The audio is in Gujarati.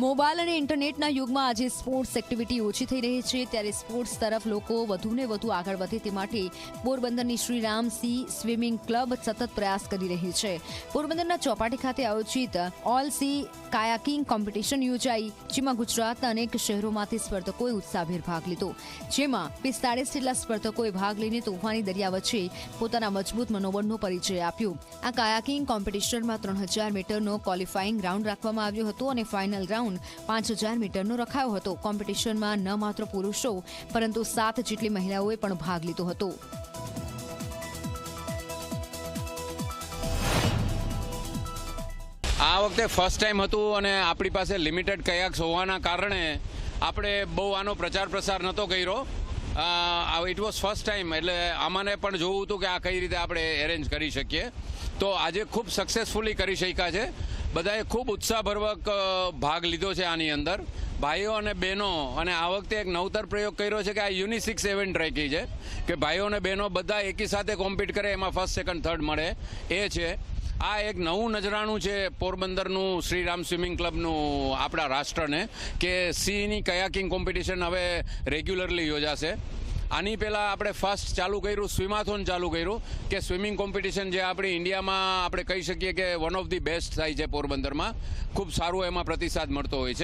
મોબાઈલ અને ઇન્ટરનેટના યુગમાં આજે સ્પોર્ટ્સ એક્ટિવિટી ઓછી થઈ રહી છે. ત્યારે સ્પોર્ટ્સ તરફ લોકો વધુને વધુ આગળ વધે તે માટે પોરબંદરની શ્રી રામસી સ્વિમિંગ ક્લબ સતત પ્રયાસ કરી રહી છે. પોરબંદરના ચોપાટી ખાતે આયોજિત ઓલ સી કાયાકિંગ કોમ્પિટિશન યોજાઈ, જેમાં ગુજરાતના અનેક શહેરોમાંથી સ્પર્ધકોએ ઉત્સાહભેર ભાગ લીધો. જેમાં પિસ્તાળીસ જેટલા સ્પર્ધકોએ ભાગ લઈને તોફાની દરિયા વચ્ચે પોતાના મજબૂત મનોબળનો પરિચય આપ્યો. આ કાયાકિંગ કોમ્પિટિશનમાં ત્રણ હજાર મીટરનો ક્વોલિફાઇંગ રાઉન્ડ રાખવામાં આવ્યો હતો અને ફાઇનલ રાઉન્ડ પાંચ હજાર મીટરનો રખાયો હતો. કોમ્પિટિશનમાં ન માત્ર પુરુષો, પરંતુ સાત જેટલી મહિલાઓએ પણ ભાગ લીધો હતો. આ વખતે ફર્સ્ટ ટાઈમ હતું અને આપણી પાસે લિમિટેડ કયાક્સ હોવાના કારણે આપણે બહુ આનો પ્રચાર પ્રસાર નહોતો કર્યો. ઇટ વોઝ ફર્સ્ટ ટાઈમ એટલે આમાંને પણ જોવું હતું કે આ કઈ રીતે આપણે એરેન્જ કરી શકીએ. તો આજે ખૂબ સક્સેસફુલી કરી શક્યા છે. બધાએ ખૂબ ઉત્સાહપૂર્વક ભાગ લીધો છે આની અંદર. ભાઈઓ અને બહેનો, અને આ વખતે એક નવતર પ્રયોગ કર્યો છે કે આ યુનિસિક્સ ઇવેન્ટ રાખી છે, કે ભાઈઓ અને બહેનો બધા એકી સાથે કોમ્પિટ કરે, એમાં ફર્સ્ટ સેકન્ડ થર્ડ મળે. એ છે, આ એક નવું નજરાણું છે પોરબંદરનું શ્રીરામ સ્વિમિંગ ક્લબનું આપણા રાષ્ટ્રને, કે સીની કયાકિંગ કોમ્પિટિશન હવે રેગ્યુલરલી યોજાશે. આની પહેલાં આપણે ફર્સ્ટ ચાલુ કર્યું, સ્વિમાથોન ચાલુ કર્યું, કે સ્વિમિંગ કોમ્પિટિશન જે આપણી ઇન્ડિયામાં આપણે કહી શકીએ કે વન ઓફ ધી બેસ્ટ થાય છે પોરબંદરમાં. ખૂબ સારું એમાં પ્રતિસાદ મળતો હોય છે.